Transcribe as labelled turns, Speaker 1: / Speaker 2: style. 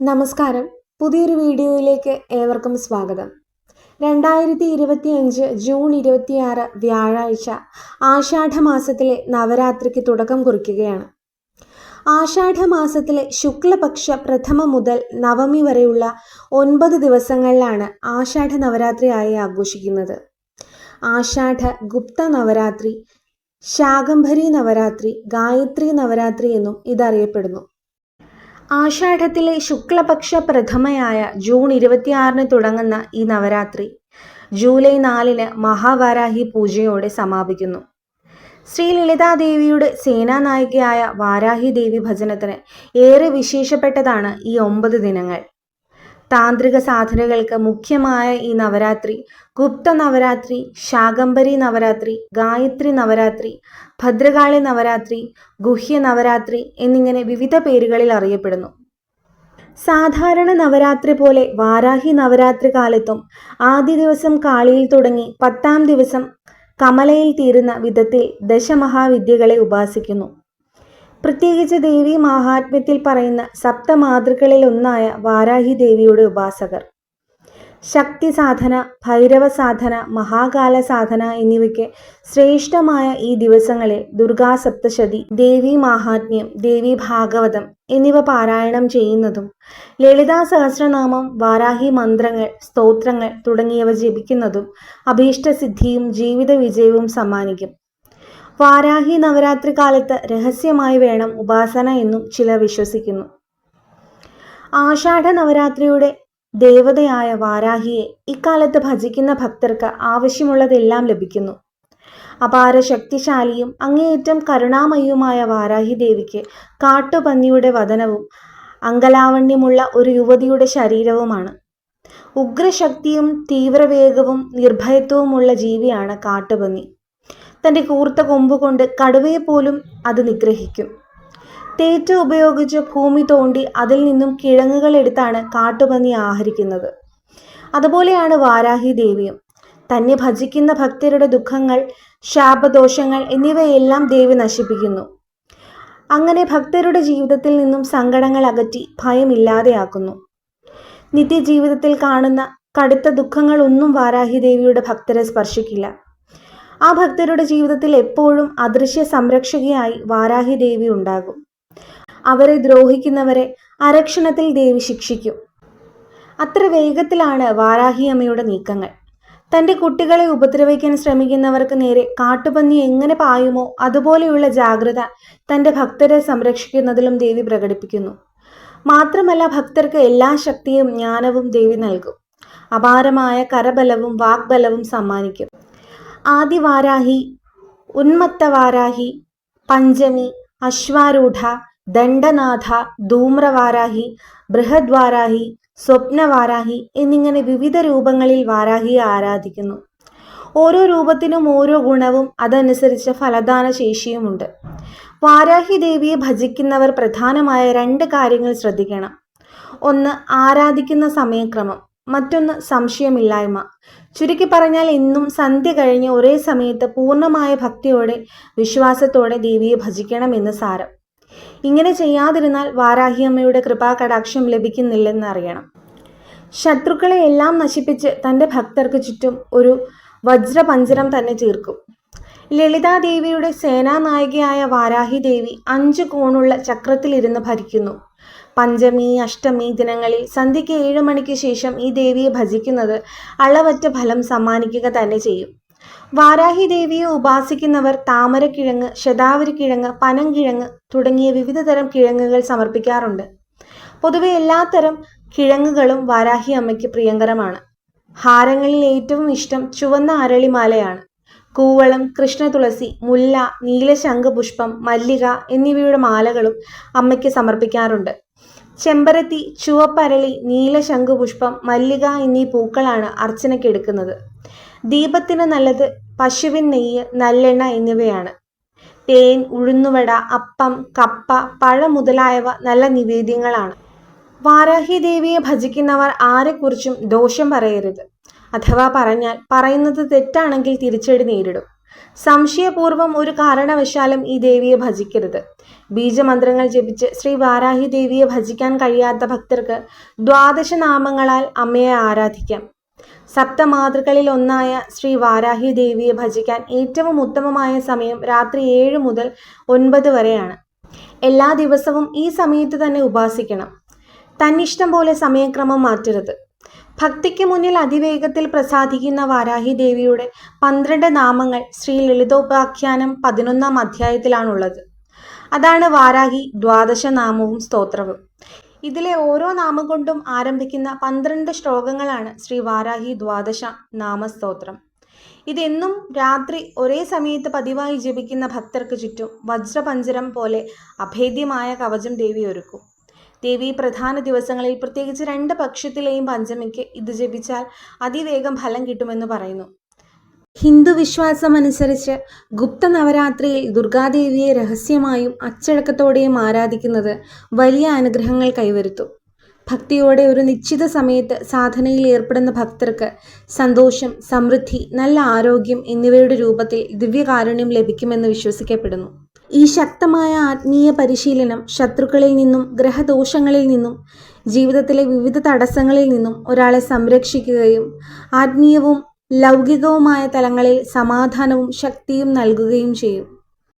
Speaker 1: നമസ്കാരം. പുതിയൊരു വീഡിയോയിലേക്ക് ഏവർക്കും സ്വാഗതം. രണ്ടായിരത്തി ഇരുപത്തി അഞ്ച് ജൂൺ ഇരുപത്തിയാറ് വ്യാഴാഴ്ച ആഷാഢമാസത്തിലെ നവരാത്രിക്ക് തുടക്കം കുറിക്കുകയാണ്. ആഷാഢമാസത്തിലെ ശുക്ലപക്ഷ പ്രഥമ മുതൽ നവമി വരെയുള്ള ഒൻപത് ദിവസങ്ങളിലാണ് ആഷാഢ നവരാത്രിയായി ആഘോഷിക്കുന്നത്. ആഷാഢ ഗുപ്ത നവരാത്രി ശാകംഭരി നവരാത്രി ഗായത്രി നവരാത്രി എന്നും ഇതറിയപ്പെടുന്നു. ആഷാഢത്തിലെ ശുക്ലപക്ഷ പ്രഥമയായ ജൂൺ ഇരുപത്തിയാറിന് തുടങ്ങുന്ന ഈ നവരാത്രി ജൂലൈ നാലിന് മഹാവാരാഹി പൂജയോടെ സമാപിക്കുന്നു. ശ്രീ ലളിതാദേവിയുടെ സേനാനായികയായ വാരാഹി ദേവി ഭജനത്തിന് ഏറെ വിശേഷപ്പെട്ടതാണ് ഈ ഒമ്പത് ദിനങ്ങൾ. താന്ത്രിക സാധനകൾക്ക് മുഖ്യമായ ഈ നവരാത്രി ഗുപ്ത നവരാത്രി ശാകംബരി നവരാത്രി ഗായത്രി നവരാത്രി ഭദ്രകാളി നവരാത്രി ഗുഹ്യ നവരാത്രി എന്നിങ്ങനെ വിവിധ പേരുകളിൽ അറിയപ്പെടുന്നു. സാധാരണ നവരാത്രി പോലെ വാരാഹി നവരാത്രി കാലത്തും ആദ്യ ദിവസം കാളിയിൽ തുടങ്ങി പത്താം ദിവസം കമലയിൽ തീരുന്ന വിധത്തിൽ ദശമഹാവിദ്യകളെ ഉപാസിക്കുന്നു. പ്രത്യേകിച്ച് ദേവി മാഹാത്മ്യത്തിൽ പറയുന്ന സപ്തമാതൃകളിൽ ഒന്നായ വാരാഹി ദേവിയുടെ ഉപാസകർ. ശക്തി സാധന ഭൈരവ സാധന മഹാകാല സാധന എന്നിവയ്ക്ക് ശ്രേഷ്ഠമായ ഈ ദിവസങ്ങളിൽ ദുർഗാ സപ്തശതി ദേവി മാഹാത്മ്യം ദേവി ഭാഗവതം എന്നിവ പാരായണം ചെയ്യുന്നതും ലളിതാ സഹസ്രനാമം വാരാഹി മന്ത്രങ്ങൾ സ്തോത്രങ്ങൾ തുടങ്ങിയവ ജപിക്കുന്നതും അഭീഷ്ടസിദ്ധിയും ജീവിത വിജയവും സമ്മാനിക്കും. വാരാഹി നവരാത്രി കാലത്ത് രഹസ്യമായി വേണം ഉപാസന എന്നും ചിലർ വിശ്വസിക്കുന്നു. ആഷാഢ നവരാത്രിയുടെ ദേവതയായ വാരാഹിയെ ഇക്കാലത്ത് ഭജിക്കുന്ന ഭക്തർക്ക് ആവശ്യമുള്ളതെല്ലാം ലഭിക്കുന്നു. അപാര ശക്തിശാലിയും അങ്ങേയറ്റം കരുണാമയുമായ വാരാഹി ദേവിക്ക് കാട്ടുപന്നിയുടെ വദനവും അങ്കലാവണ്യമുള്ള ഒരു യുവതിയുടെ ശരീരവുമാണ്. ഉഗ്രശക്തിയും തീവ്രവേഗവും നിർഭയത്വവുമുള്ള ജീവിയാണ് കാട്ടുപന്നി. തന്റെ കൂർത്ത കൊമ്പ് കൊണ്ട് കടുവയെ പോലും അത് നിഗ്രഹിക്കും. തേറ്റ ഉപയോഗിച്ച് ഭൂമി തോണ്ടി അതിൽ നിന്നും കിഴങ്ങുകൾ എടുത്താണ് കാട്ടുപന്നി ആഹരിക്കുന്നത്. അതുപോലെയാണ് വാരാഹി ദേവിയും. തന്നെ ഭജിക്കുന്ന ഭക്തരുടെ ദുഃഖങ്ങൾ ശാപദോഷങ്ങൾ എന്നിവയെല്ലാം ദേവി നശിപ്പിക്കുന്നു. അങ്ങനെ ഭക്തരുടെ ജീവിതത്തിൽ നിന്നും സങ്കടങ്ങൾ അകറ്റി ഭയമില്ലാതെയാക്കുന്നു. നിത്യജീവിതത്തിൽ കാണുന്ന കടുത്ത ദുഃഖങ്ങളൊന്നും വാരാഹി ദേവിയുടെ ഭക്തരെ സ്പർശിക്കില്ല. ആ ഭക്തരുടെ ജീവിതത്തിൽ എപ്പോഴും അദൃശ്യ സംരക്ഷകയായി വാരാഹി ദേവി ഉണ്ടാകും. അവരെ ദ്രോഹിക്കുന്നവരെ അരക്ഷണത്തിൽ ദേവി ശിക്ഷിക്കും. അത്ര വേഗത്തിലാണ് വാരാഹി അമ്മയുടെ നീക്കങ്ങൾ. തന്റെ കുട്ടികളെ ഉപദ്രവിക്കാൻ ശ്രമിക്കുന്നവർക്ക് നേരെ കാട്ടുപന്നി എങ്ങനെ പായുമോ അതുപോലെയുള്ള ജാഗ്രത തന്റെ ഭക്തരെ സംരക്ഷിക്കുന്നതിലും ദേവി പ്രകടിപ്പിക്കുന്നു. മാത്രമല്ല ഭക്തർക്ക് എല്ലാ ശക്തിയും ജ്ഞാനവും ദേവി നൽകും. അപാരമായ കരബലവും വാഗ്ബലവും സമ്മാനിക്കും. ആദിവാരാഹി ഉന്മത്തവാരാഹി പഞ്ചമി അശ്വാരൂഢ ദണ്ഡനാഥ ധൂമ്രവാരാഹി ബൃഹദ്വാരാഹി സ്വപ്നവാരാഹി എന്നിങ്ങനെ വിവിധ രൂപങ്ങളിൽ വാരാഹിയെ ആരാധിക്കുന്നു. ഓരോ രൂപത്തിനും ഓരോ ഗുണവും അതനുസരിച്ച് ഫലദാന ശേഷിയുമുണ്ട്. വാരാഹി ദേവിയെ ഭജിക്കുന്നവർ പ്രധാനമായ രണ്ട് കാര്യങ്ങൾ ശ്രദ്ധിക്കണം. ഒന്ന് ആരാധിക്കുന്ന സമയക്രമം. മറ്റൊന്ന് സംശയമില്ലായ്മ. ചുരുക്കി പറഞ്ഞാൽ ഇന്നും സന്ധ്യ കഴിഞ്ഞ് ഒരേ സമയത്ത് പൂർണമായ ഭക്തിയോടെ വിശ്വാസത്തോടെ ദേവിയെ ഭജിക്കണമെന്ന് സാരം. ഇങ്ങനെ ചെയ്യാതിരുന്നാൽ വാരാഹിയമ്മയുടെ കൃപാകടാക്ഷം ലഭിക്കുന്നില്ലെന്ന് അറിയണം. ശത്രുക്കളെ എല്ലാം നശിപ്പിച്ച് തന്റെ ഭക്തർക്ക് ചുറ്റും ഒരു വജ്രപഞ്ചരം തന്നെ തീർക്കും ലളിതാദേവിയുടെ സേനാനായികയായ വാരാഹി ദേവി അഞ്ച് കോണുള്ള ചക്രത്തിലിരുന്ന് ഭരിക്കുന്നു. പഞ്ചമി അഷ്ടമി ദിനങ്ങളിൽ സന്ധ്യയ്ക്ക് ഏഴ് മണിക്ക് ശേഷം ഈ ദേവിയെ ഭജിക്കുന്നത് അളവറ്റ ഫലം സമ്മാനിക്കുക തന്നെ ചെയ്യും. വാരാഹി ദേവിയെ ഉപാസിക്കുന്നവർ താമരക്കിഴങ്ങ് ശതാവരിക്കിഴങ്ങ് പനംകിഴങ്ങ് തുടങ്ങിയ വിവിധ തരം കിഴങ്ങുകൾ സമർപ്പിക്കാറുണ്ട്. പൊതുവെ എല്ലാത്തരം കിഴങ്ങുകളും വാരാഹി അമ്മയ്ക്ക് പ്രിയങ്കരമാണ്. ഹാരങ്ങളിൽ ഏറ്റവും ഇഷ്ടം ചുവന്ന അരളിമാലയാണ്. കൂവളം കൃഷ്ണതുളസി മുല്ല നീലശംഖ പുഷ്പം മല്ലിക എന്നിവയുടെ മാലകളും അമ്മയ്ക്ക് സമർപ്പിക്കാറുണ്ട്. ചെമ്പരത്തി ചുവപ്പരളി നീലശംഖുപുഷ്പം മല്ലിക എന്നീ പൂക്കളാണ് അർച്ചനയ്ക്ക് എടുക്കുന്നത്. ദീപത്തിന് നല്ലത് പശുവിൻ നെയ്യ് നല്ലെണ്ണ എന്നിവയാണ്. തേൻ ഉഴുന്നുവട അപ്പം കപ്പ പഴം മുതലായവ നല്ല നിവേദ്യങ്ങളാണ്. വാരാഹി ദേവിയെ ഭജിക്കുന്നവർ ആരെക്കുറിച്ചും ദോഷം പറയരുത്. അഥവാ പറഞ്ഞാൽ പറയുന്നത് തെറ്റാണെങ്കിൽ തിരിച്ചടി നേരിടും. സംശയപൂർവം ഒരു കാരണവശാലും ഈ ദേവിയെ ഭജിക്കരുത്. ബീജമന്ത്രങ്ങൾ ജപിച്ച് ശ്രീ വാരാഹി ദേവിയെ ഭജിക്കാൻ കഴിയാത്ത ഭക്തർക്ക് ദ്വാദശ നാമങ്ങളാൽ അമ്മയെ ആരാധിക്കാം. സപ്തമാതൃകളിൽ ഒന്നായ ശ്രീ വാരാഹി ദേവിയെ ഭജിക്കാൻ ഏറ്റവും ഉത്തമമായ സമയം രാത്രി ഏഴ് മുതൽ ഒൻപത് വരെയാണ്. എല്ലാ ദിവസവും ഈ സമയത്ത് തന്നെ ഉപാസിക്കണം. തന്നിഷ്ടം പോലെ സമയക്രമം മാറ്റരുത്. ഭക്തിക്ക് മുന്നിൽ അതിവേഗത്തിൽ പ്രസാദിക്കുന്ന വാരാഹി ദേവിയുടെ പന്ത്രണ്ട് നാമങ്ങൾ ശ്രീ ലളിതോപാഖ്യാനം പതിനൊന്നാം അധ്യായത്തിലാണുള്ളത്. അതാണ് വാരാഹി ദ്വാദശ നാമവും സ്തോത്രവും. ഇതിലെ ഓരോ നാമം കൊണ്ടും ആരംഭിക്കുന്ന പന്ത്രണ്ട് ശ്ലോകങ്ങളാണ് ശ്രീ വാരാഹി ദ്വാദശ നാമസ്തോത്രം. ഇതെന്നും രാത്രി ഒരേ സമയത്ത് പതിവായി ജപിക്കുന്ന ഭക്തർക്ക് ചുറ്റും വജ്രപഞ്ചരം പോലെ അഭേദ്യമായ കവചം ദേവി ഒരുക്കും ദേവി പ്രധാന ദിവസങ്ങളിൽ പ്രത്യേകിച്ച് രണ്ട് പക്ഷത്തിലെയും പഞ്ചമിക്ക് ഇത് ജപിച്ചാൽ അതിവേഗം ഫലം കിട്ടുമെന്ന് പറയുന്നു. ഹിന്ദു വിശ്വാസം അനുസരിച്ച് ഗുപ്ത നവരാത്രിയിൽ ദുർഗാദേവിയെ രഹസ്യമായും അച്ചടക്കത്തോടെയും ആരാധിക്കുന്നത് വലിയ അനുഗ്രഹങ്ങൾ കൈവരുത്തും. ഭക്തിയോടെ ഒരു നിശ്ചിത സമയത്ത് സാധനയിൽ ഏർപ്പെടുന്ന ഭക്തർക്ക് സന്തോഷം സമൃദ്ധി നല്ല ആരോഗ്യം എന്നിവയുടെ രൂപത്തിൽ ദിവ്യകാരുണ്യം ലഭിക്കുമെന്ന് വിശ്വസിക്കപ്പെടുന്നു. ഈ ശക്തമായ ആത്മീയ പരിശീലനം ശത്രുക്കളിൽ നിന്നും ഗ്രഹദോഷങ്ങളിൽ നിന്നും ജീവിതത്തിലെ വിവിധ തടസ്സങ്ങളിൽ നിന്നും ഒരാളെ സംരക്ഷിക്കുകയും ആത്മീയവും ലൗകികവുമായ തലങ്ങളിൽ സമാധാനവും ശക്തിയും നൽകുകയും ചെയ്യും.